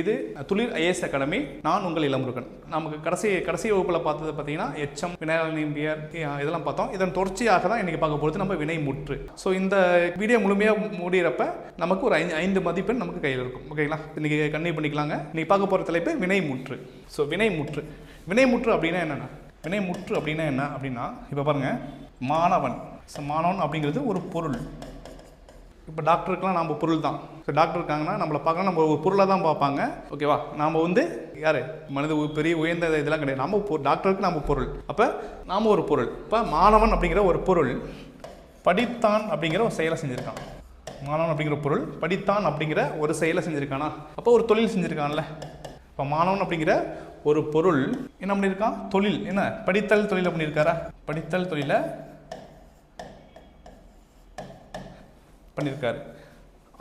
இது துளிர் IAS academy. நான் உங்கள் இளமுருகன். நமக்கு கடைசி கடைசி வகுப்பில் பார்த்தது பார்த்தீங்கன்னா எச்சம் வினையாளர் இதெல்லாம் பார்த்தோம். இதன் தொடர்ச்சியாக தான் இன்றைக்கி பார்க்க போகிறது நம்ம வினை முற்று. ஸோ இந்த வீடியோ முழுமையாக முடிகிறப்ப நமக்கு ஒரு ஐந்து ஐந்து மதிப்பெண் நமக்கு கையில் இருக்கும். ஓகேங்களா இன்றைக்கி கண்டினியூ பண்ணிக்கலாங்க. இன்றைக்கி பார்க்க போகிற தலைப்பு வினை முற்று. ஸோ வினை முற்று. வினை முற்று அப்படின்னா என்னென்ன வினை முற்று அப்படின்னா என்ன அப்படின்னா இப்போ பாருங்கள் மாணவன். ஸோ மாணவன் அப்படிங்கிறது ஒரு பொருள். இப்போ டாக்டருக்குலாம் நம்ம பொருள் தான். ஸோ டாக்டர் இருக்காங்கன்னா நம்மளை பார்க்க நம்ம ஒரு பொருளாக தான் பார்ப்பாங்க. ஓகேவா நாம் வந்து யார்? மனித உ- பெரிய உயர்ந்த இதெல்லாம் கிடையாது. நம்ம பொ- டாக்டருக்கு நம்ம பொருள். அப்போ நாம் ஒரு பொருள். இப்போ மாணவன் அப்படிங்கிற ஒரு பொருள் படித்தான் அப்படிங்கிற ஒரு செயலை செஞ்சுருக்கான். மாணவன் அப்படிங்கிற பொருள் படித்தான் அப்படிங்கிற ஒரு செயலை செஞ்சுருக்கானா? அப்போ ஒரு தொழில் செஞ்சுருக்கான்ல. இப்போ மாணவன் அப்படிங்கிற ஒரு பொருள் என்ன பண்ணியிருக்கான் தொழில். என்ன? படித்தல் தொழிலை பண்ணியிருக்காரா படித்தல் தொழிலை பண்ணியிருக்காரு.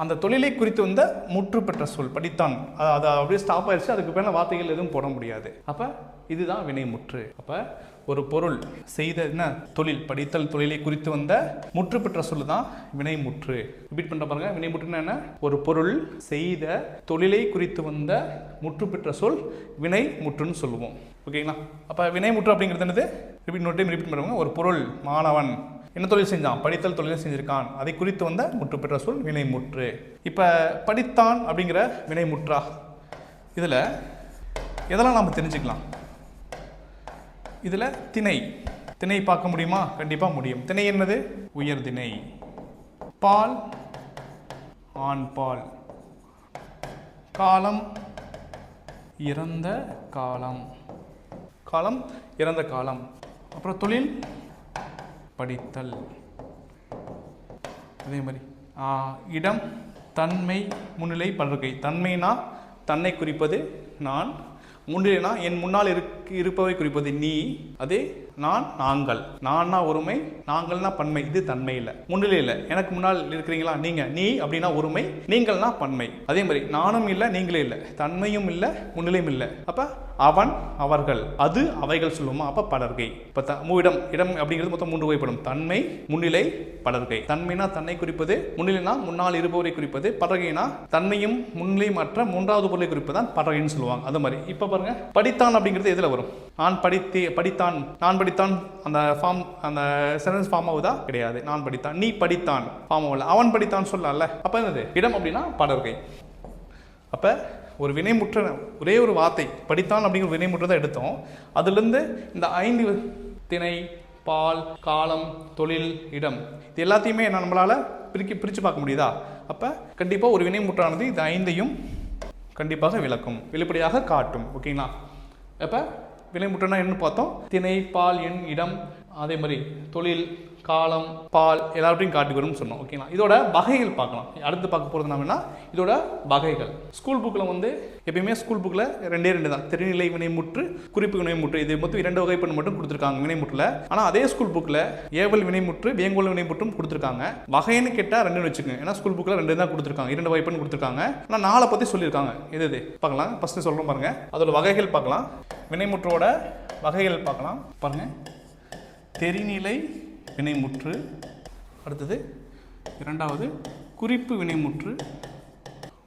அந்த தொழிலை குறித்து வந்த முற்று பெற்ற சொல் படித்தான். அது அது அப்படியே ஸ்டாப் ஆயிடுச்சு அதுக்கு மேலே வார்த்தைகள் எதுவும் போட முடியாது. அப்போ இதுதான் வினைமுற்று அப்போ ஒரு பொருள் செய்த என்ன தொழில் படித்தல் தொழிலை குறித்து வந்த முற்று பெற்ற சொல் தான் வினைமுற்று ரிப்பீட் பண்ணுற பாருங்க. வினைமுற்றுன்னா என்ன? ஒரு பொருள் செய்த தொழிலை குறித்து வந்த முற்று பெற்ற சொல் வினை முற்றுன்னு சொல்லுவோம். ஓகேங்களா அப்போ வினைமுற்று அப்படிங்கிறது என்னது? ரிப்பீட் நோட்டையும் டைம் ரிப்பீட் பண்ணுவாங்க ஒரு பொருள் மாணவன். என்ன தொழில் செஞ்சான்? படித்தல் தொழிலை செஞ்சிருக்கான். அதை குறித்து வந்த முற்று பெற்ற சொல் வினைமுற்று. இப்போ படித்தான் அப்படிங்கிற வினைமுற்றா? இதில் எதெல்லாம் நாம் தெரிஞ்சுக்கலாம்? இதில் திணை. திணை பார்க்க முடியுமா? கண்டிப்பாக முடியும். திணை என்னது? உயர் திணை. பால் ஆண் பால். காலம் இறந்த காலம். காலம் இறந்த காலம். அப்புறம் தொழில்? படித்தல். அதே மாதிரி இடம் தன்மை முன்னிலை பலர்கை தன்மைனா தன்னை குறிப்பது நான் முன்னிலைனா என் முன்னால் இருக் இருப்பவை குறிப்பது நீ அதே நான் நாங்கள். நான்னா ஒருமை நாங்கள்னா பன்மை. இது தன்மை இல்லை முன்னிலை இல்லை எனக்கு முன்னால் இருக்கிறீங்களா? நீங்கள் நீ அப்படின்னா ஒருமை நீங்கள்னா பன்மை. அதே மாதிரி நானும் இல்லை நீங்களே இல்லை. தன்மையும் இல்லை முன்னிலையும் இல்லை. அப்போ அவன் அவர்கள். அது அவைகள் சொல்லுவோமா? அப்ப பலர்கை இப்ப த மூவிடம் இடம் அப்படிங்கிறது மொத்தம் மூன்று வகைப்படும். தன்மை முன்னிலை பலர்கை தன்மைனா தன்னை குறிப்பது முன்னிலைனா முன்னால் இருப்பவரை குறிப்பது பலர்கைனா தன்மையும் முன்னிலையும் மற்ற மூன்றாவது பொருளை குறிப்பதான் பலகைன்னு சொல்லுவாங்க. அது மாதிரி. இப்ப பாருங்க. படித்தான் அப்படிங்கிறது எதுல வரும்? நான் படித்து படித்தான். நான் படித்தான் அந்த ஃபார்ம் அந்த சென்டென்ஸ் ஃபார்ம் ஆகுதா? கிடையாது. நான் படித்தான். நீ படித்தான். ஃபார்ம் ஆகல. அவன் படித்தான் சொல்லல அப்ப என்னது? இடம் அப்படின்னா பலர்கை அப்போ ஒரு வினைமுற்ற ஒரே ஒரு வார்த்தை படித்தான் அப்படிங்கிற ஒரு தான் எடுத்தோம். அதுலேருந்து இந்த ஐந்து திணை பால் காலம் தொழில் இடம் இது எல்லாத்தையுமே என்ன நம்மளால் பிரிக்க பிரித்து பார்க்க முடியுதா? அப்போ கண்டிப்பாக ஒரு வினைமுற்றானது இது ஐந்தையும் கண்டிப்பாக விளக்கும் வெளிப்படையாக காட்டும் ஓகேங்களா அப்போ வினைமுற்றனா என்ன பார்த்தோம். திணை பால் எண் இடம் அதே மாதிரி தொழில் காலம் பால் எல்லாத்தையும் காட்டி வரும்னு சொன்னோம் ஓகேங்களா இதோட வகைகள் பார்க்கலாம். அடுத்து பார்க்க போகிறது என்னன்னா இதோட வகைகள். ஸ்கூல் புக்கில் வந்து எப்பயுமே ஸ்கூல் புக்கில் ரெண்டே ரெண்டு தான். திருநிலை வினைமுற்று குறிப்பு வினைமுற்று இது மொத்தம் இரண்டு வகைப்பெண் மட்டும் கொடுத்துருக்காங்க வினைமுற்றில். ஆனால் அதே ஸ்கூல் புக்கில் ஏவல் வினைமுற்று வேங்கோல் வினைமுற்றும் கொடுத்துருக்காங்க. வகைன்னு கேட்டால் ரெண்டுன்னு வச்சுக்கோங்க. ஏன்னா ஸ்கூல் புக்கில் ரெண்டு தான் கொடுத்துருக்காங்க. இரண்டு வகைப்பெண் கொடுத்துருக்காங்க. ஆனால் நாளை பற்றி சொல்லியிருக்காங்க. எது இது பார்க்கலாம். ஃபஸ்ட்டு சொல்கிறோம் பாருங்கள் அதோட வகைகள் பார்க்கலாம். வினைமுற்றோட வகைகள் பார்க்கலாம். பாருங்கள் தெரிநிலை வினைமுற்று. அடுத்தது இரண்டாவது குறிப்பு வினைமுற்று.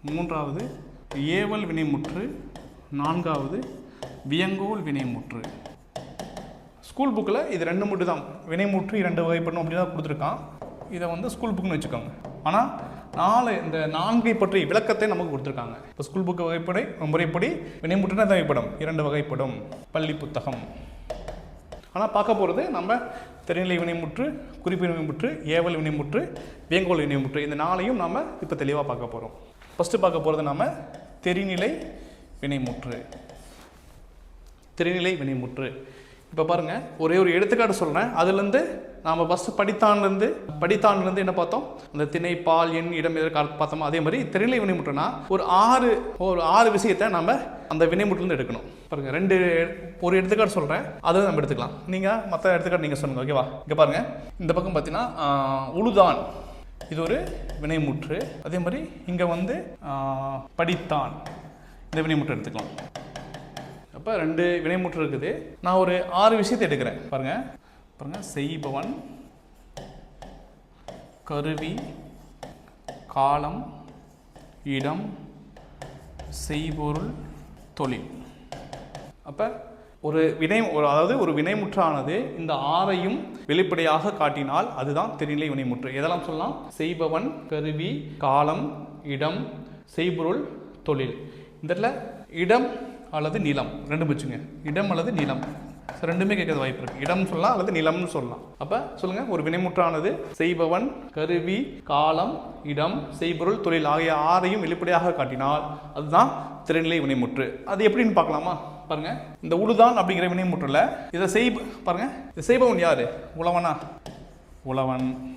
மூன்றாவது ஏவல் வினைமுற்று. நான்காவது வியங்கோல் வினைமுற்று. ஸ்கூல் புக்கில் இது ரெண்டு மட்டும் தான். வினைமுற்று இரண்டு வகைப்படும் அப்படி தான் கொடுத்துருக்கான். இதை வந்து ஸ்கூல் புக்குன்னு வச்சுக்கோங்க. ஆனால் நாலு இந்த நான்கை பற்றி விளக்கத்தை நமக்கு கொடுத்துருக்காங்க. இப்போ ஸ்கூல் புக்கு வகைப்படை முறைப்படி வினைமுற்றுனா எத்தனை வகைப்படும்? இரண்டு வகைப்படும். பள்ளி புத்தகம். ஆனால் பார்க்க போகிறது நம்ம தெரிநிலை வினைமுற்று குறிப்பு வினைமுற்று ஏவல் வினைமுற்று வேங்கோல் வினைமுற்று இந்த நாளையும் நாம் இப்போ தெளிவாக பார்க்க போகிறோம் ஃபஸ்ட்டு பார்க்க போகிறது நாம் தெரிநிலை வினைமுற்று தெரிநிலை வினைமுற்று இப்போ பாருங்கள் ஒரே ஒரு எடுத்துக்காட்டு சொல்கிறேன் அதுலேருந்து நாம் ஃபஸ்ட்டு படித்தான்லேருந்து படித்தான்லேருந்து என்ன பார்த்தோம்? அந்த திணை பால் எண் இடம் எதற்கு பார்த்தோமோ அதே மாதிரி திரைநிலை வினைமுட்டுனா ஒரு ஆறு ஒரு ஆறு விஷயத்தை நம்ம அந்த வினைமுட்டிலேருந்து எடுக்கணும். பாருங்கள் ரெண்டு ஒரு எடுத்துக்காட்டு சொல்கிறேன் அதை நம்ம எடுத்துக்கலாம். நீங்கள் மற்ற எடுத்துக்காட்டு நீங்கள் சொல்லுங்கள் ஓகேவா இங்கே பாருங்கள் இந்த பக்கம் பார்த்தீங்கன்னா உழுதான். இது ஒரு வினைமுற்று அதே மாதிரி இங்கே வந்து படித்தான். இந்த வினைமுற்று எடுத்துக்கலாம். அப்போ ரெண்டு வினைமுற்று இருக்குது. நான் ஒரு ஆறு விஷயத்தை எடுக்கிறேன். பாருங்கள் பாருங்கள் செய்பவன் கருவி காலம் இடம் செய்பொருள் தொழில். அப்போ ஒரு வினை ஒரு அதாவது ஒரு வினைமுற்றானது இந்த ஆறையும் வெளிப்படையாக காட்டினால் அதுதான் தெரிநிலை வினைமுற்று. எதெல்லாம் சொல்லலாம்? செய்பவன் கருவி காலம் இடம் செய்பொருள் தொழில். இந்த இடத்துல இடம் அல்லது நிலம். ரெண்டும் வச்சுங்க இடம் அல்லது நிலம். ரெண்டுமே கேட்கறது வாய்ப்பு இருக்கு. இடம் சொல்லலாம் அல்லது நிலம்னு சொல்லலாம். அப்ப சொல்லுங்க. ஒரு வினைமுற்றானது செய்பவன் கருவி காலம் இடம் செய்பொருள் தொழில் ஆகிய ஆறையும் வெளிப்படையாக காட்டினால் அதுதான் திறநிலை வினைமுற்று. அது எப்படின்னு பார்க்கலாமா? பாருங்க. இந்த உழுதான் அப்படிங்கிற வினைமுற்றுல இதை செய் பாருங்க. இதை செய்பவன் யாரு? உழவனா? உழவன்.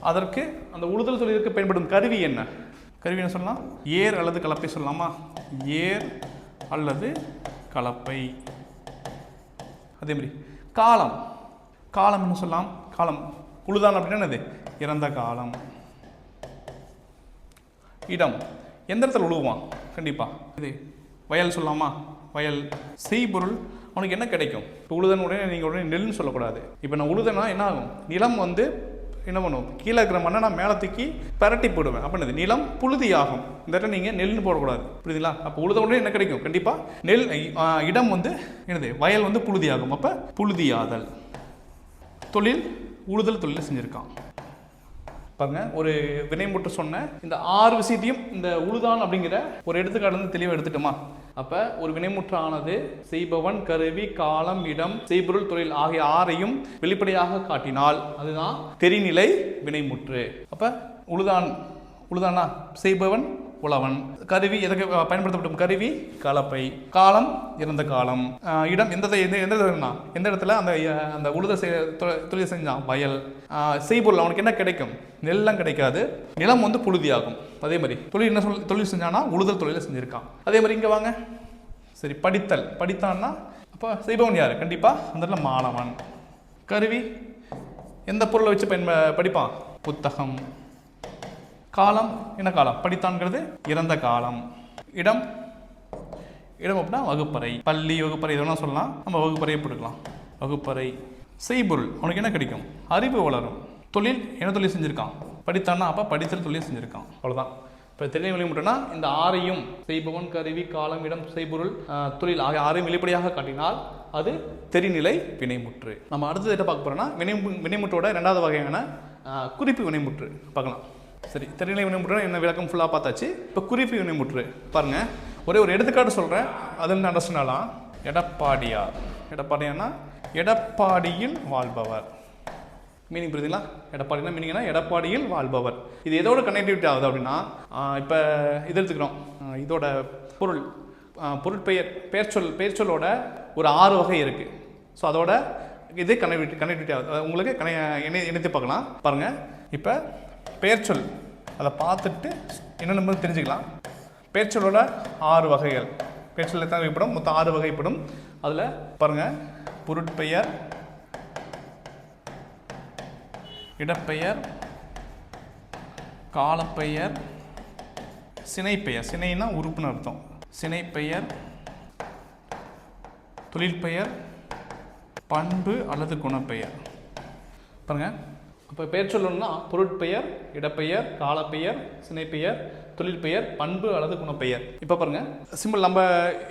அதற்கு அந்த உழுதல் தொழிலுக்கு பயன்படும் கருவி என்ன? கருவி என்ன சொல்லலாம். ஏர் அல்லது கலப்பை சொல்லலாமா? ஏர் அல்லது கலப்பை. அதே மாதிரி காலம். காலம் என்ன சொல்லலாம்? காலம். உழுதான் அப்படின்னா என்னது? இறந்த காலம். இடம். எந்த இடத்துல உழுவான்? கண்டிப்பாக இது வயல் சொல்லலாமா? வயல். செய்பொருள். அவனுக்கு என்ன கிடைக்கும்? இப்போ உழுதன் உடனே நீங்கள் உடனே நெல்னு சொல்லக்கூடாது. இப்போ நான் உழுதனா என்ன ஆகும்? நிலம் வந்து என்ன பண்ணும் கீழே இருக்கிற மண்ணை நான் மேலே தூக்கி பரட்டி போடுவேன். அப்போ என்னது? நிலம் புழுதி ஆகும் இந்த இடத்துல நீங்கள் நெல்னு போடக்கூடாது. புரியுதுங்களா? அப்போ உழுத உடனே என்ன கிடைக்கும்? கண்டிப்பாக நெல் இடம் வந்து என்னது? வயல் வந்து புழுதி ஆகும் அப்போ புழுதியாதல். தொழில் உழுதல் தொழில் செஞ்சுருக்கான். பாருங்க ஒரு வினைமுற்று சொன்ன இந்த ஆறு விஷயத்தையும் இந்த உழுதான் அப்படிங்கிற ஒரு எடுத்துக்காட்டு வந்து தெளிவாக எடுத்துட்டோமா? அப்ப ஒரு வினைமுற்றானது செய்பவன் கருவி காலம் இடம் செய்பொருள் தொழில் ஆகிய ஆறையும் வெளிப்படையாக காட்டினால் அதுதான் தெரிநிலை வினைமுற்று. அப்ப உழுதான் உழுதானா? செய்பவன் உழவன். கருவி எதுக்கு பயன்படுத்தப்படும் கருவி? கலப்பை. காலம் இறந்த காலம். இடம் எந்த எந்த எந்த இடத்துலனா? எந்த இடத்துல அந்த அந்த உழுத செய்- தொழில் செஞ்சான்? வயல். செய்பொருள் அவனுக்கு என்ன கிடைக்கும்? நெல்லாம் கிடைக்காது. நிலம் வந்து புழுதியாகும். அதே மாதிரி தொழில் என்ன சொல் தொழில் செஞ்சானா உழுதல் தொழிலை செஞ்சுருக்கான். அதே மாதிரி இங்கே வாங்க. சரி படித்தல். படித்தான்னா அப்போ செய்பவன் யார்? கண்டிப்பாக அந்த இடத்துல மாணவன். கருவி எந்த பொருளை வச்சு பயன்ப படிப்பான்? புத்தகம். காலம் என்ன காலம்? படித்தான்ங்கிறது இறந்த காலம். இடம் இடம் அப்படின்னா வகுப்பறை. பள்ளி வகுப்பறை இதெல்லாம் சொல்லலாம். நம்ம வகுப்பறையை போட்டுக்கலாம். வகுப்பறை. செய்பொருள் அவனுக்கு என்ன கிடைக்கும்? அறிவு வளரும். தொழில் என்ன தொழில் செஞ்சுருக்கான்? படித்தான்னா அப்போ படித்தல் தொழில் செஞ்சுருக்கான். அவ்வளோதான் இப்போ திருநெல்வேலி மட்டும்னா இந்த ஆறையும் செய்பவன் கருவி காலம் இடம் செய்பொருள் தொழில் ஆகிய ஆறையும் வெளிப்படையாக காட்டினால் அது தெரிநிலை வினைமுற்று. நம்ம அடுத்தது என்ன பார்க்க போகிறோம்னா வினை வினைமுற்றோட ரெண்டாவது வகையான குறிப்பு வினைமுற்று. பார்க்கலாம். சரி தெரிநிலை வினைமுற்று என்ன விளக்கம் ஃபுல்லாக பார்த்தாச்சு. இப்போ குறிப்பு வினைமுற்று. பாருங்கள் ஒரே ஒரு எடுத்துக்காட்டு சொல்கிறேன் அதில் அண்டர்ஸ்டாண்டலாம் எடப்பாடியார். எடப்பாடியார்னா எடப்பாடியில் வாழ்பவர். மீனிங் புரியுதுங்களா? எடப்பாடினா மீனிங்னா எடப்பாடியில் வாழ்பவர். இது எதோட கனெக்டிவிட்டி ஆகுது அப்படின்னா இப்போ இது எடுத்துக்கிறோம். இதோட பொருள் ஆஹ் பொருட்பெயர் பெயர்ச்சொல் பெயர்ச்சொல்லோட ஒரு ஆறு வகை இருக்குது ஸோ அதோட இது கனெக்டிவிட்டி கனெக்டிவிட்டி ஆகுது. உங்களுக்கு கனெ இணை இணைத்து பார்க்கலாம். பாருங்கள் இப்போ பெயர்ச்சொல். அதை பார்த்துட்டு என்னென்ன மாதிரி தெரிஞ்சுக்கலாம். பெயர்ச்சொல்லோட ஆறு வகைகள். பெயர்ச்சொல் எத்தனை வகைப்படும்? மொத்தம் ஆறு வகைப்படும். அதில் பாருங்கள் பொருட்பெயர் இடப்பெயர் காலப்பெயர் சினைப்பெயர். சினைனா உறுப்புன்னு அர்த்தம். சினைப்பெயர் தொழிற்பெயர் பண்பு அல்லது குணப்பெயர். பாருங்கள் அப்போ பெயர் சொல்லணும்னா பொருட்பெயர் இடப்பெயர் காலப்பெயர் சினைப்பெயர் தொழிற்பெயர் பண்பு அல்லது குணப்பெயர். இப்போ பாருங்க சிம்பிள் நம்ம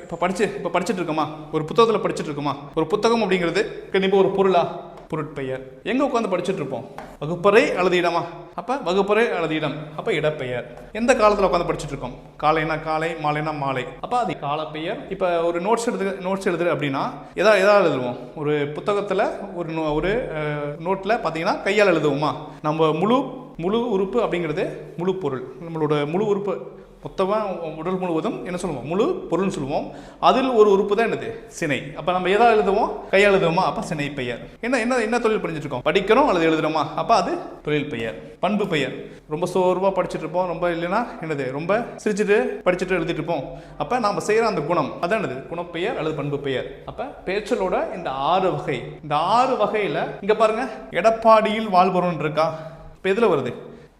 இப்போ படிச்சு இப்போ படிச்சுட்டு இருக்கோமா? ஒரு புத்தகத்தில் படிச்சுட்டு இருக்கோமா? ஒரு புத்தகம் அப்படிங்கிறது கண்டிப்பாக ஒரு பொருளா? பொருட்பெயர். எங்கே உட்காந்து படிச்சுட்டு இருப்போம் வகுப்பறை அல்லது இடமா? அப்போ வகுப்பறை அல்லது இடம். அப்போ இடப்பெயர். எந்த காலத்தில் உட்காந்து படிச்சுட்டு இருக்கோம் காலைனா காலை மாலைனா மாலை. அப்போ அது காலப்பெயர். இப்போ ஒரு நோட்ஸ் எடுத்து நோட்ஸ் எழுதுரு அப்படின்னா எதா எதாவது எழுதுவோம்? ஒரு புத்தகத்தில் ஒரு நோ- ஒரு நோட்டில் பார்த்தீங்கன்னா கையால் எழுதுவோமா? நம்ம முழு முழு உறுப்பு அப்படிங்கிறது முழு பொருள். நம்மளோட முழு உறுப்பு மொத்தமாக உடல் முழுவதும் என்ன சொல்லுவோம்? முழு பொருள்னு சொல்லுவோம். அதில் ஒரு உறுப்பு தான் என்னது? சினை. அப்போ நம்ம எதாவது எழுதுவோம்? கையால் எழுதுவோமா? அப்போ சினை பெயர். என்ன என்ன என்ன தொழில் படிச்சுட்டு இருக்கோம் படிக்கிறோம் அல்லது எழுதுறோமா? அப்போ அது தொழில் பெயர். பண்பு பெயர். ரொம்ப சோர்வாக படிச்சுட்டு இருப்போம் ரொம்ப இல்லைன்னா என்னது? ரொம்ப சிரிச்சுட்டு படிச்சுட்டு எழுதிட்டு இருப்போம் அப்போ நாம் செய்கிற அந்த குணம் அதான் என்னது? குணப்பெயர் அல்லது பண்பு பெயர். அப்போ பேச்சலோட இந்த ஆறு வகை. இந்த ஆறு வகையில் இங்கே பாருங்க எடப்பாடியில் வாழ்பவன் இருக்கா? இப்போ எதில் வருது?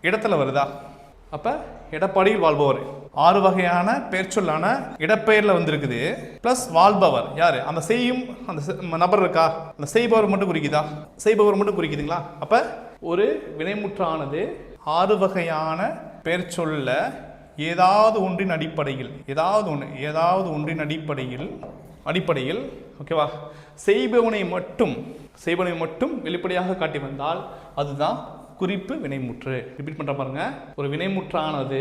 இடத்துல வருதா? அப்போ எடப்பாடியில் வாழ்பவர். ஆறு வகையான பெயர்ச்சொல்லான இடப்பெயரில் வந்திருக்குது. ப்ளஸ் வாழ்பவர் யார்? அந்த செய்யும் அந்த நபர் இருக்கா? அந்த செய்பவர் மட்டும் குறிக்குதா? செய்பவர் மட்டும் குறிக்குதுங்களா? அப்போ ஒரு வினைமுற்றானது ஆறு வகையான பெயர்ச்சொல்ல ஏதாவது ஒன்றின் அடிப்படையில் ஏதாவது ஒன்று ஏதாவது ஒன்றின் அடிப்படையில் அடிப்படையில் ஓகேவா செய்பவனை மட்டும் செய்பவனை மட்டும் வெளிப்படையாக காட்டி வந்தால் அதுதான் குறிப்பு வினைமுற்று. ரிப்பீட் பண்ற பாருங்க. ஒரு வினைமுற்றானது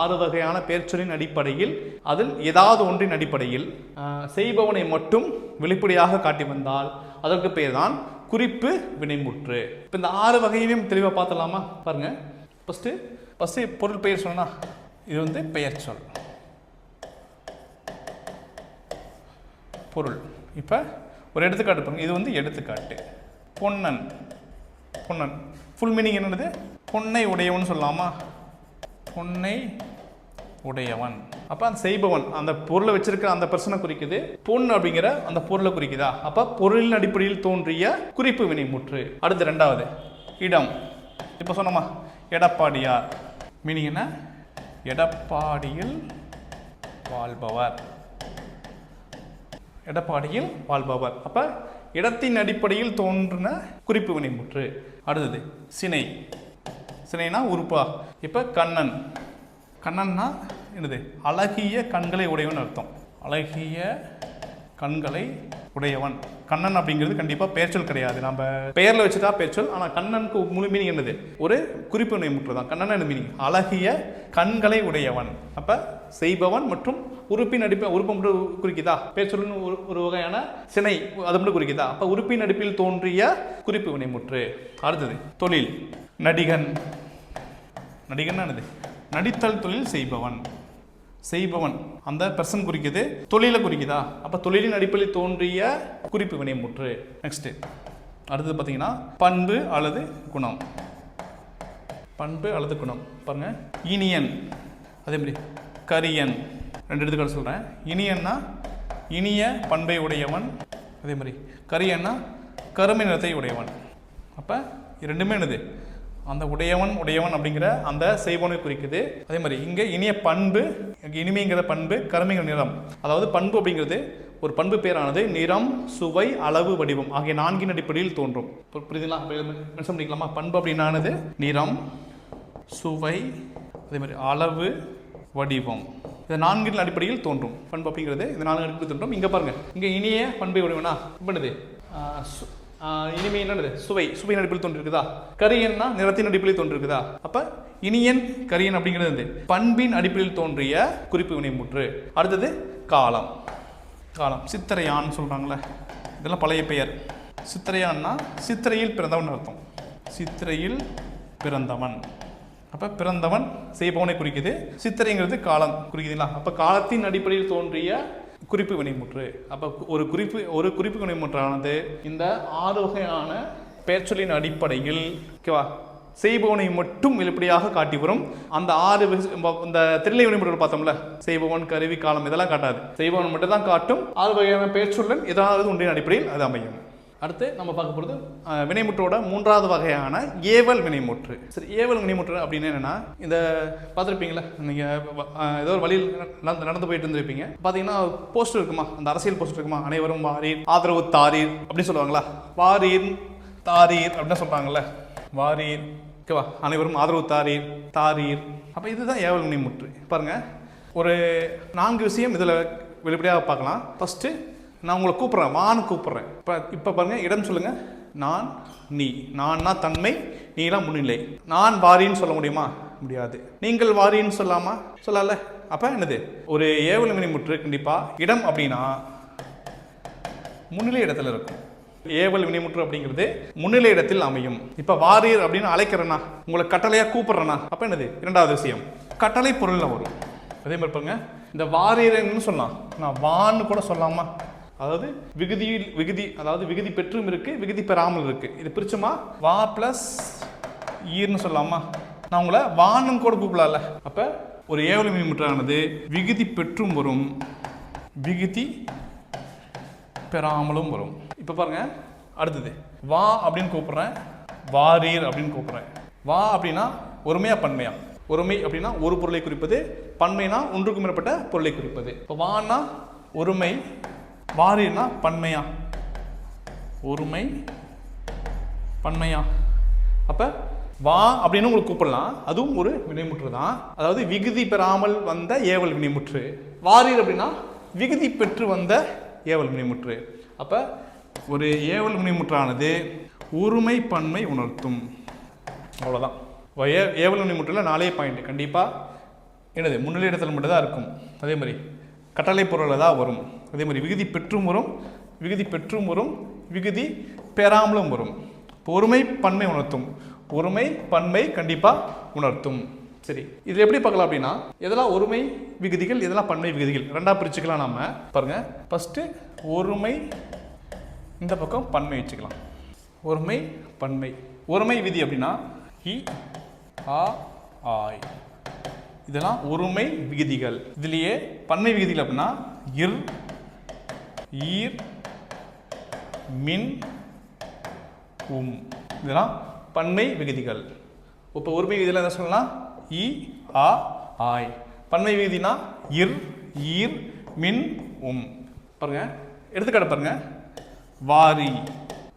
ஆறு வகையான பேர்ச்சொலின் அடிப்படையில் அதில் ஏதாவது ஒன்றின் அடிப்படையில் செய்பவனை மட்டும் வெளிப்படையாக காட்டி வந்தால் அதற்கு பெயர் தான் குறிப்பு வினைமுற்று. இப்போ இந்த ஆறு வகையிலையும் தெளிவாக பார்த்தலாமா பாருங்க. ஃபஸ்ட்டு ஃபஸ்ட்டு பொருள் பெயர் சொன்னா இது வந்து பெயர் சொல் பொருள். இப்போ ஒரு எடுத்துக்காட்டு பாருங்க. இது வந்து எடுத்துக்காட்டு. பொன்னன். பொன்னன். ஃபுல் மீனிங் என்னது? பொன்னை உடையவன் சொல்லலாமா பொன்னை உடையவன். அப்போ அந்த செய்பவன் அந்த பொருளை வச்சிருக்கிற அந்த பர்சனை குறிக்குது. பொன் அப்படிங்கிற அந்த பொருளை குறிக்குதா? அப்போ பொருளின் அடிப்படையில் தோன்றிய குறிப்பு வினைமுற்று அடுத்து ரெண்டாவது இடம். இப்போ சொன்னோமா எடப்பாடியார். மீனிங் என்ன? எடப்பாடியில் வாழ்பவர். எடப்பாடியில் வாழ்பவர். அப்போ இடத்தின் அடிப்படையில் தோன்றின குறிப்பு வினைமுற்று அடுத்தது சினை. சினைனா உறுப்பா. இப்போ கண்ணன். கண்ணன்னா என்னது? அழகிய கண்களை உடையவன் அர்த்தம். அழகிய கண்களை உடையவன். கண்ணன் அப்படிங்கிறது கண்டிப்பாக பெயர்ச்சொல் கிடையாது. நம்ம பெயரில் வச்சுட்டா பெயர்ச்சொல் ஆனால் கண்ணனுக்கு முழு மீனிங் என்னது? ஒரு குறிப்பு வினைமுற்று தான் கண்ணன் என்ன மீனிங்? அழகிய கண்களை உடையவன். அப்போ செய்பவன் மற்றும் உறுப்பின் அடிப்பை உறுப்பு மட்டும் குறிக்குதா? பேச்சொல்னு ஒரு ஒரு வகையான சினை அது மட்டும் குறிக்குதா? அப்போ உறுப்பின் அடிப்பில் தோன்றிய குறிப்பு வினைமுற்று அடுத்தது தொழில். நடிகன். நடிகன் என்னது? நடித்தல் தொழில் செய்பவன். செய்பவன். அந்த பர்சன் குறிக்குது தொழிலை குறிக்குதா? அப்போ தொழிலின் அடிப்படையில் தோன்றிய குறிப்பு வினைமுற்று நெக்ஸ்ட்டு அடுத்தது பார்த்தீங்கன்னா பண்பு அல்லது குணம். பண்பு அல்லது குணம். பாருங்கள் இனியன். அதே மாதிரி கரியன். ரெண்டு எடுத்துக்காட்டு சொல்கிறேன் இனியன்னா இனிய பண்பை உடையவன். அதே மாதிரி கரியன்னா கருமை நிறத்தை உடையவன். அப்போ ரெண்டுமே என்னது? அந்த உடையவன் உடையவன் அப்படிங்கிற அந்த செய்வனை குறிக்குது. அதே மாதிரி இங்கே இனிய பண்பு இனிமைங்கிற பண்பு கருமைங்கிற நிறம். அதாவது பண்பு அப்படிங்கிறது ஒரு பண்பு பேரானது நிறம் சுவை அளவு வடிவம் ஆகிய நான்கின் அடிப்படையில் தோன்றும். புரியுதுங்களா? மென்ஷன் பண்ணிக்கலாமா? பண்பு அப்படின்னானது நிறம் சுவை அதே மாதிரி அளவு வடிவம். இந்த நான்கின் அடிப்படையில் தோன்றும். பண்பு அப்படிங்கிறது இந்த நான்கு அடிப்படையில் தோன்றும். இங்கே பாருங்கள் இங்கே இனிய பண்பை வடிவம்னா பண்ணுது இனிமை என்னது? சுவை. சுவையின் அடிப்படையில் தோன்றிருக்குதா? கரியன்னா நிறத்தின் அடிப்படையில் தோன்றிருக்குதா? அப்ப இனியன் கரியன் அப்படிங்கிறது வந்து பண்பின் அடிப்படையில் தோன்றிய குறிப்பு வினைமுற்று. அடுத்தது காலம். காலம். சித்திரையான்னு சொல்றாங்களே இதெல்லாம் பழைய பெயர். சித்திரையான்னா சித்திரையில் பிறந்தவன் அர்த்தம். சித்திரையில் பிறந்தவன். அப்போ பிறந்தவன் செய்பவனை குறிக்குது. சித்திரைங்கிறது காலம் குறிக்குதுங்களா? அப்போ காலத்தின் அடிப்படையில் தோன்றிய குறிப்பு வினைமுற்று. அப்போ ஒரு குறிப்பு ஒரு குறிப்பு வினைமுற்றானது இந்த ஆறு வகையான பேச்சொலின் அடிப்படையில் ஓகேவா? செய்பவனை மட்டும் வெளிப்படையாக காட்டி வரும் அந்த ஆறு இந்த திரிலை வினைமுறைகள் பார்த்தோம்ல செய்பவன் கருவி காலம் இதெல்லாம் காட்டாது. செய்பவன் மட்டும் தான் காட்டும். ஆறு வகையான பேச்சொல்லன் ஏதாவது ஒன்றின் அடிப்படையில் அது அமையும். அடுத்து நம்ம பார்க்க போகிறது வினைமுற்றோட மூன்றாவது வகையான ஏவல் வினைமுற்று. சரி ஏவல் வினைமுற்று அப்படின்னு என்னென்னா இந்த பார்த்துருப்பீங்களா நீங்கள் ஏதோ ஒரு வழியில் நடந்து நடந்து போயிட்டு இருந்திருப்பீங்க. பார்த்தீங்கன்னா போஸ்டர் இருக்குமா அந்த அரசியல் போஸ்டர் இருக்குமா அனைவரும் வாரீர் ஆதரவு தாரீர் அப்படின்னு சொல்லுவாங்களா? வாரீர் தாரீர் அப்படின்னு சொல்கிறாங்கல்ல வாரீர் ஓகேவா அனைவரும் ஆதரவு தாரீர் தாரீர். அப்போ இதுதான் ஏவல் வினைமுற்று. பாருங்கள் ஒரு நான்கு விஷயம் இதில் வெளிப்படையாக பார்க்கலாம். ஃபஸ்ட்டு நான் உங்களை கூப்பிட்றேன் வான்னு கூப்பிட்றேன். இப்போ இப்போ பாருங்கள் இடம் சொல்லுங்கள் நான் நீ. நான்னா தன்மை நீலாம் முன்னிலை. நான் வாரின்னு சொல்ல முடியுமா? முடியாது. நீங்கள் வாரின்னு சொல்லாமா? சொல்லல. அப்போ என்னது? ஒரு ஏவல் வினைமுற்று கண்டிப்பாக இடம் அப்படின்னா முன்னிலை இடத்துல இருக்கும். ஏவல் வினைமுற்று அப்படிங்கிறது முன்னிலை இடத்தில் அமையும். இப்ப வாரியர் அப்படின்னு அழைக்கிறேன்னா உங்களை கட்டளையா கூப்பிடுறேன்னா அப்ப என்னது? இரண்டாவது விஷயம் கட்டளை பொருள்ல வரும். அதே மாதிரி பாருங்க இந்த வாரியர்னு சொல்லலாம். நான் வான்னு கூட சொல்லாமா? அதாவது விகுதியில் விகுதி அதாவது விகுதி பெற்றும் இருக்கு விகுதி பெறாமல் இருக்கு. இது பிரிச்சோமா? வா பிளஸ் ஈர்னு சொல்லலாமா? நான் உங்களை வான்னு கூட கூப்பிடலாம்ல. அப்ப ஒரு ஏவல் முற்றானது விகுதி பெற்றும் வரும் விகுதி பெறாமலும் வரும். இப்போ பாருங்க அடுத்தது. வா அப்படின்னு கூப்பிடுறேன் வாரீர் அப்படின்னு கூப்பிடுறேன். வா அப்படின்னா ஒருமையா பன்மையா? ஒருமை அப்படின்னா ஒரு பொருளை குறிப்பது பன்மைனா ஒன்றுக்கும் மேற்பட்ட பொருளை குறிப்பது. இப்போ வான்னா ஒருமை வாரினா பன்மையா? ஒருமை பன்மையா? அப்போ வா அப்படின்னு உங்களுக்கு கூப்பிடலாம். அதுவும் ஒரு வினைமுற்று தான். அதாவது விகுதி பெறாமல் வந்த ஏவல் வினைமுற்று. வாரீர் அப்படின்னா விகுதி பெற்று வந்த ஏவல் வினைமுற்று. அப்போ ஒரு ஏவல் வினைமுற்றானது ஒருமை பன்மை உணர்த்தும். அவ்வளோதான் ஏ ஏவல் வினைமுற்றில் நாலே பாயிண்ட் கண்டிப்பாக என்னது முன்னிலை இடத்துல மட்டும்தான் இருக்கும். அதே மாதிரி கட்டளை பொருளில் தான் வரும். அதே மாதிரி விகுதி பெற்றும் வரும் விகுதி பெற்றும் வரும் விகுதி பெறாமலும் வரும். இப்போ ஒருமை பன்மை உணர்த்தும். ஒருமை பன்மை கண்டிப்பாக உணர்த்தும். சரி இதில் எப்படி பார்க்கலாம் அப்படின்னா எதெல்லாம் ஒருமை விகுதிகள் இதெல்லாம் பன்மை விகுதிகள். ரெண்டாக பிரிச்சுக்கலாம் நம்ம பாருங்கள் ஃபஸ்ட்டு ஒருமை இந்த பக்கம் பன்மை வச்சுக்கலாம். ஒருமை பன்மை. ஒருமை விதி அப்படின்னா இ ஆ ஆய். இதெல்லாம் ஒருமை விகுதிகள். இதுலேயே பன்மை விகுதிகள் அப்படின்னா இர் ஈர் மின் உம். இதெல்லாம் பன்மை விகுதிகள். இப்போ ஒருமை விகுதியில் என்ன சொல்லலாம்? இ ஆ ஆய். பன்மை விகுதினா இர் ஈர் மின் உம். பாருங்க. எடுத்துக்காட்டு பாருங்க. வாரி.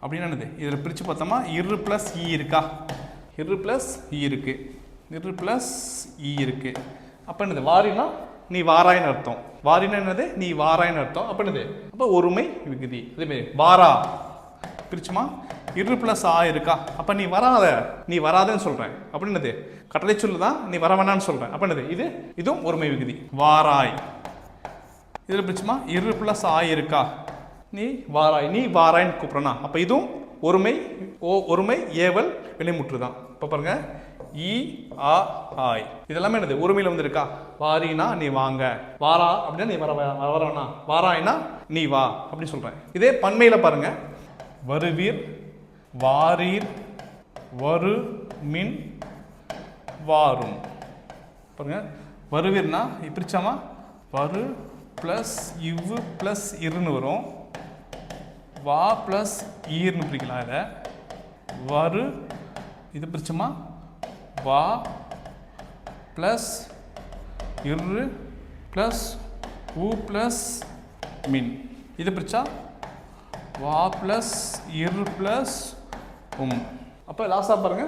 அப்படின்னு என்னது? இதில் பிரித்து பார்த்தோமா? இரு ப்ளஸ் இ இருக்கா? இரு ப்ளஸ் இ இருக்குது இரு ப்ளஸ் இ இருக்குது அப்போ என்னது? வாரினா நீ வாராயின்னு அர்த்தம். வாரின்னு என்னது? நீ வாராயின்னு அர்த்தம். அப்படின்னது அப்போ ஒருமை விகுதி. அதேமாரி வாரா. பிரிச்சுமா? இரு பிளஸ் ஆ இருக்கா? அப்போ நீ வராத. நீ வராதன்னு சொல்கிறேன் அப்படின்னது கட்டளை சொல்லு தான் நீ வர வேணான்னு சொல்கிறேன் அப்படின்னது இது இதுவும் ஒருமை விகுதி. வாராய். இதில் பிரிச்சுமா? இரு பிளஸ் ஆ இருக்கா? நீ வாராய். நீ வாராயின்னு கூப்பிட்றனா? அப்போ இதுவும் ஒருமை ஓ ஒருமை ஏவல் வினைமுற்று தான் இப்போ பாருங்கள் இ ஆ ஆய். இதெல்லாமே என்னது? உரிமையில் வந்து இருக்கா வாரினா நீ வாங்க. வாரா அப்படின்னா நீ வர வர வரவேணா வாராய்னா நீ வா அப்படின்னு சொல்கிறேன் இதே பன்மையில் பாருங்க. வருவீர் வாரீர் வரு மின் வாரும். பாருங்க. வருவீர்னா பிரிச்சாமா வரு ப்ளஸ் இவ்வு ப்ளஸ் இருன்னு வரும். வா ப்ளஸ் ஈர்னு பிரிக்கலாம் இதை. வரு இது பிரிச்சோமா? வா ப்ளஸ் இரு ப்ளஸ் உ ப்ளஸ் மின். இது பிரிச்சா வா ப்ளஸ் இரு ப்ளஸ் உம். அப்போ லாஸ்டாக பாருங்க.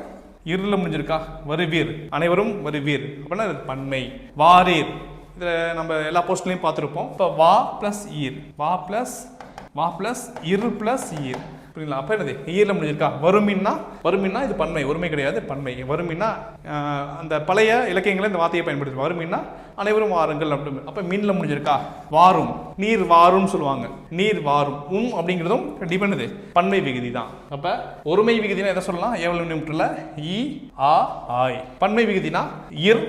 இருள முடிஞ்சிருக்கா? வருவீர். அனைவரும் வருவீர். அப்படின்னா இது பன்மை. வாரீர். இதில் நம்ம எல்லா போஸ்ட்லையும் பார்த்துருப்போம். இப்போ வா ப்ளஸ் ஈர். வா ப்ளஸ் வா ப்ளஸ் இரு ப்ளஸ் ஈர். புரியுங்களா அப்போ என்னது? ஈரில் முடிஞ்சிருக்கா? வறுமின்னா வறுமின்னா இது பன்மை. ஒருமை கிடையாது பன்மை. வறுமின்னா அந்த பழைய இலக்கியங்களை இந்த வார்த்தையை பயன்படுத்தி வறுமின்னா அனைவரும் வாருங்கள் அப்படின்னு. அப்போ மீனில் முடிஞ்சிருக்கா? வாரும். நீர் வாரும் சொல்லுவாங்க. நீர் வாரும். உம் அப்படிங்கிறதும் டிபெண்டது பன்மை விகுதி தான். அப்போ ஒருமை விகுதினா எதை சொல்லலாம்? எவ்வளவு நிமிட்டில் இ ஆ ஆய். பன்மை விகுதினா இர்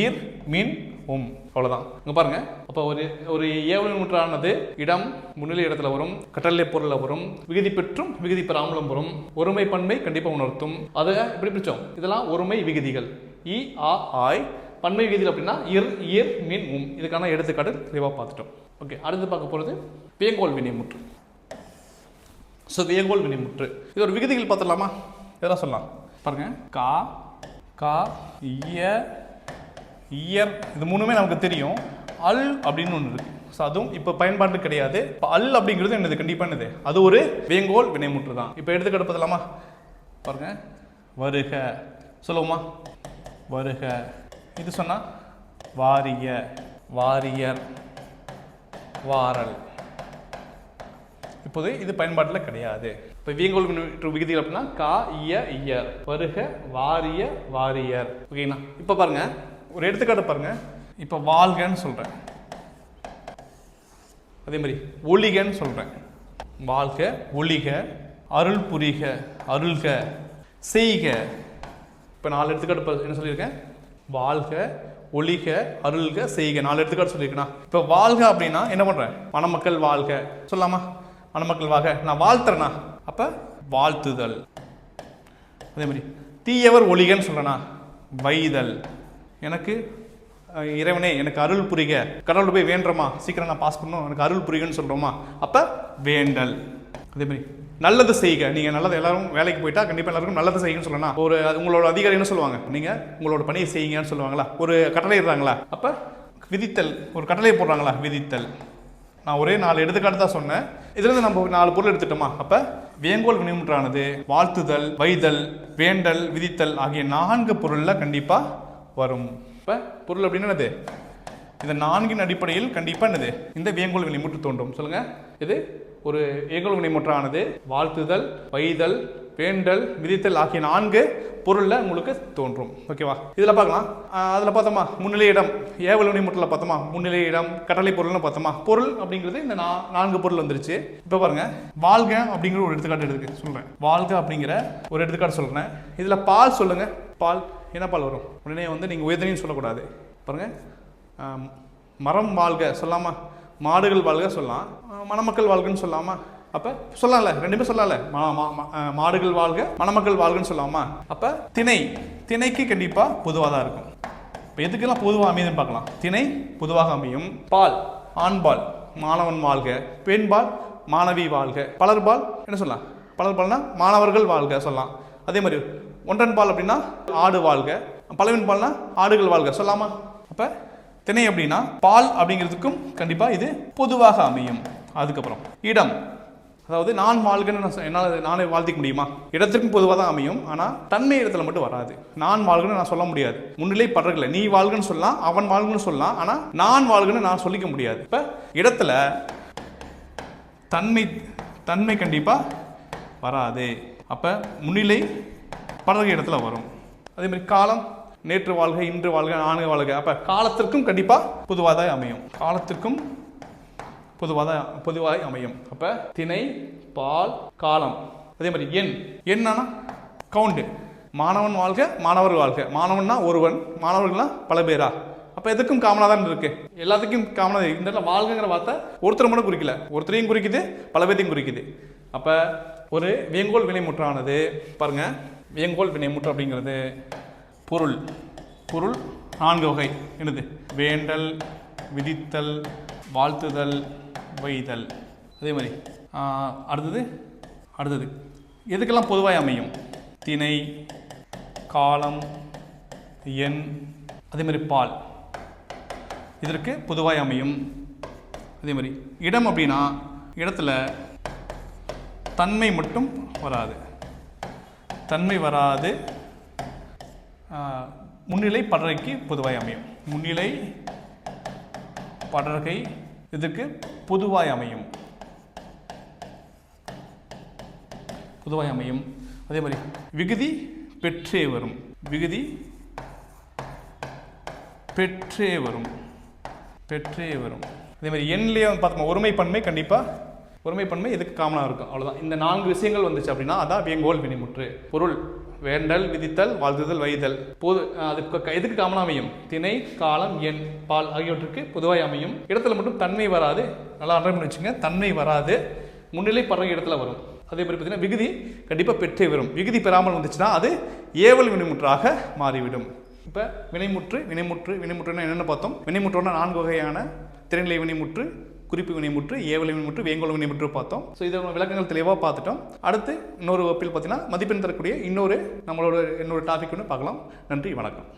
ஈர் மின் உம். அவ்வளோதான் இங்கே பாருங்கள் அப்போ ஒரு ஒரு ஏவல் நூற்றானது இடம் முன்னிலை இடத்துல வரும் கட்டளை பொருளில் வரும் விகுதி பெற்றும் விகுதி பெறாமலும் வரும் ஒருமை பன்மை கண்டிப்பாக உணர்த்தும். அதை இப்படி பிடிச்சோம் இதெல்லாம் ஒருமை விகுதிகள். இ ஆ ஆய். பன்மை விகுதிகள் அப்படின்னா இர் இயர் மீன் உம். இதுக்கான எடுத்துக்காட்டு தெளிவாக பார்த்துட்டோம். ஓகே அடுத்து பார்க்க போகிறது வேங்கோல் வினைமுற்று ஸோ வேங்கோல் வினைமுற்று இது ஒரு விகுதிகள் பார்த்துடலாமா? இதெல்லாம் சொல்லலாம்? பாருங்கள் கா கா இய இயர். இது மூணுமே நமக்கு தெரியும். அல் அப்படின்னு ஒன்று இருக்கு. ஸோ அதுவும் இப்போ பயன்பாடு கிடையாது. இப்போ அல் அப்படிங்கிறது என்னது? கண்டிப்பாக என்னது? அது ஒரு வேங்கோல் வினைமுற்று தான். இப்போ எடுத்துக்கிட்டு பார்த்துலாமா பாருங்க. வருக. சொல்லுவோமா? வருக. இது சொன்னா வாரிய வாரியர் வாரல். இப்போது இது பயன்பாட்டில் கிடையாது. இப்போ வீங்கோல் விகுதிகள் அப்படின்னா கா இய இயர் வருக வாரிய வாரியர். ஓகேங்களா இப்போ பாருங்க. ஒரு எடுத்துக்காட்டு பாருங்க. இப்போ வாழ்கன்னு சொல்கிறேன் அதே மாதிரி ஒளிகன்னு சொல்கிறேன் வாழ்க ஒளிக அருள் புரிக அருள்க செய்க. இப்போ நாலு எடுத்துக்காட்டு என்ன சொல்லியிருக்கேன்? வாழ்க ஒளிக அருள்க செய்க. நாலு எடுத்துக்காட்டு சொல்லியிருக்கேனா? இப்போ வாழ்க அப்படின்னா என்ன பண்ணுறேன் மணமக்கள் வாழ்க. சொல்லலாமா? மணமக்கள் வாழ்க. நான் வாழ்த்துறேனா? அப்போ வாழ்த்துதல். அதே மாதிரி தீயவர் ஒளிகன்னு சொல்கிறேனா வைதல். எனக்கு இறைவனே எனக்கு அருள் புரிக. கடவுள் போய் வேண்டுறோமா? சீக்கிரம் நான் பாஸ் பண்ணணும். எனக்கு அருள் புரிகன்னு சொல்கிறோமா அப்போ வேண்டல். அதே மாதிரி நல்லது செய்க. நீங்கள் நல்லது எல்லாரும் வேலைக்கு போயிட்டா கண்டிப்பாக எல்லாருக்கும் நல்லது செய்யுன்னு சொல்லலாம் ஒரு உங்களோட அதிகாரி என்ன சொல்லுவாங்க? நீங்கள் உங்களோட பணியை செய்யுங்கன்னு சொல்லுவாங்களா? ஒரு கட்டளை இடுறாங்களா? அப்போ விதித்தல் ஒரு கட்டளை போடுறாங்களா? விதித்தல். நான் ஒரே நாலு எடுத்துக்காட்டு தான் சொன்னேன். இதுலேருந்து நம்ம ஒரு நாலு பொருள் எடுத்துட்டோமா? அப்போ வேங்கோல் வினைமுற்றானது வாழ்த்துதல் வைதல் வேண்டல் விதித்தல் ஆகிய நான்கு பொருளில் கண்டிப்பாக வரும். இப்போ பொருள் அப்படின்னு என்னது? இந்த நான்கின் அடிப்படையில் கண்டிப்பாக என்னது? இந்த வேங்கோல் வினைமுற்று தோன்றும் சொல்லுங்க. இது ஒரு வேங்கோல் வினைமுற்றானது வாழ்த்துதல் வைதல் வேண்டல் விதித்தல் ஆகிய நான்கு பொருளில் உங்களுக்கு தோன்றும். ஓகேவா? இதில் பார்க்கலாம். அதில் பார்த்தோமா? முன்னிலை இடம். ஏவல் வினைமுற்றில் பார்த்தோமா? முன்னிலை இடம் கட்டளை பொருள்னு பார்த்தோமா? பொருள் அப்படிங்கிறது இந்த நா நான்கு பொருள் வந்துருச்சு. இப்போ பாருங்க. வாழ்க அப்படிங்கிற ஒரு எடுத்துக்காட்டு எடுத்துக்க சொல்கிறேன் வாழ்க அப்படிங்கிற ஒரு எடுத்துக்காட்டு சொல்கிறேன் இதில் பால் சொல்லுங்கள் பால் என்ன பால் வரும்? உடனே வந்து நீங்கள் உயர்தனையும் சொல்லக்கூடாது. பாருங்கள் மரம் வாழ்க சொல்லாமா மாடுகள் வாழ்க சொல்லலாம். மணமக்கள் வாழ்கன்னு சொல்லாமா? அப்போ சொல்லலாம்ல ரெண்டுமே சொல்லல மா- மா- மாடுகள் வாழ்க மணமக்கள் வாழ்கன்னு சொல்லாமா? அப்போ திணை திணைக்கு கண்டிப்பாக பொதுவாக தான் இருக்கும். இப்போ எதுக்கெல்லாம் பொதுவாக அமையுதுன்னு பார்க்கலாம். திணை பொதுவாக அமையும். பால் ஆண்பால் மாணவன் வாழ்க. பெண்பால் மாணவி வாழ்க. பலர்பால் என்ன சொல்லலாம்? பலர்பால்னா மாணவர்கள் வாழ்க சொல்லலாம். அதே மாதிரி ஒன்றன் பால் அப்படின்னா ஆடு வாழ்க. பலவின் பால்னா ஆடுகள் வாழ்க. சொல்லாமா அப்போ திணை அப்படின்னா பால் அப்படிங்கிறதுக்கும் கண்டிப்பாக இது பொதுவாக அமையும். அதுக்கப்புறம் இடம். அதாவது நான் வாழ்கன்னு நான் சொ- என்னால் நானே வாழ்த்திக்க முடியுமா? இடத்திற்கும் பொதுவாக தான் அமையும். ஆனால் தன்மை இடத்துல மட்டும் வராது. நான் வாழ்கன்னு நான் சொல்ல முடியாது. முன்னிலை படுறதில்ல நீ வாழ்கன்னு சொல்லலாம் அவன் வாழ்கன்னு சொல்லலாம். ஆனால் நான் வாழ்கன்னு நான் சொல்லிக்க முடியாது. இப்போ இடத்துல தன்மை தன்மை கண்டிப்பாக வராது. அப்போ முன்னிலை படகு இடத்துல வரும். அதே மாதிரி காலம் நேற்று வாழ்க இன்று வாழ்க நான்கு வாழ்க. அப்போ காலத்திற்கும் கண்டிப்பாக பொதுவாக தான் அமையும். காலத்திற்கும் பொதுவாக தான் பொதுவாக அமையும். அப்போ திணை பால் காலம். அதே மாதிரி எண். என்னன்னா கவுண்டு. மாணவன் வாழ்க மாணவர் வாழ்க. மாணவன்னா ஒருவன் மாணவர்கள்னா பல பேரா. அப்போ எதுக்கும் காமனாக தான் இருக்கு. எல்லாத்துக்கும் காமனாக இந்த இடத்துல வாழ்கங்கிற வார்த்தை ஒருத்தர் மட்டும் குறிக்கல. ஒருத்தரையும் குறிக்குது பல பேர்த்தையும் குறிக்குது. அப்போ ஒரு வேங்கோல் வினைமுற்றானது. பாருங்கள் வேங்கோல் வினைமுற்று அப்படிங்கிறது பொருள். பொருள் நான்கு வகை. என்னது? வேண்டல் விதித்தல் வாழ்த்துதல் வைதல். அதே மாதிரி. அடுத்தது? அடுத்தது. எதுக்கெல்லாம் பொதுவாக அமையும்? திணை காலம் எண் அதே மாதிரி பால். இதற்கு பொதுவாக அமையும். அதே மாதிரி. இடம் அப்படின்னா இடத்துல தன்மை மட்டும் வராது. தன்மை வராது. முன்னிலை படரைக்கு பொதுவாய் அமையும். முன்னிலை படர்கை இதற்கு பொதுவாய் அமையும். பொதுவாய் அமையும். அதே மாதிரி விகுதி பெற்றே வரும். விகுதி பெற்றே வரும். பெற்றே வரும். அதே மாதிரி எண்லேயே வந்து ஒருமை ஒருமைப்பன்மை கண்டிப்பாக ஒருமைப்பன்மை எதுக்கு காமனாக இருக்கும்? அவ்வளோதான் இந்த நான்கு விஷயங்கள் வந்துச்சு அப்படின்னா அதான் வேங்கோல் வினைமுற்று. பொருள் வேண்டல் விதித்தல் வாழ்த்துதல் வைதல் பொது அதுக்கு க- எதுக்கு காமனாக அமையும்? திணை காலம் எண் பால் ஆகியவற்றுக்கு பொதுவாக அமையும். இடத்துல மட்டும் தன்மை வராது. நல்லா அன்றை பண்ணி வச்சுங்க தன்மை வராது. முன்னிலை படுற இடத்துல வரும். அதே மாதிரி பார்த்தீங்கன்னா விகுதி கண்டிப்பாக பெற்றே வரும். விகுதி பெறாமல் வந்துச்சுன்னா அது ஏவல் வினைமுற்றாக மாறிவிடும். இப்போ வினைமுற்று வினைமுற்று வினைமுற்றுன்னா என்னென்ன பார்த்தோம். வினைமுற்றுன்னா நான்கு வகையான திறநிலை வினைமுற்று குறிப்பு வினைமுற்று ஏவலை வினைமுற்று வேங்கோல் வினைமுற்று பார்த்தோம். ஸோ இதோட விளக்கங்கள் தெளிவாக பார்த்துட்டோம். அடுத்து இன்னொரு வகுப்பில் பார்த்தீங்கன்னா மதிப்பெண் தரக்கூடிய இன்னொரு நம்மளோட இன்னொரு டாபிக் ஒன்று பார்க்கலாம். நன்றி வணக்கம்.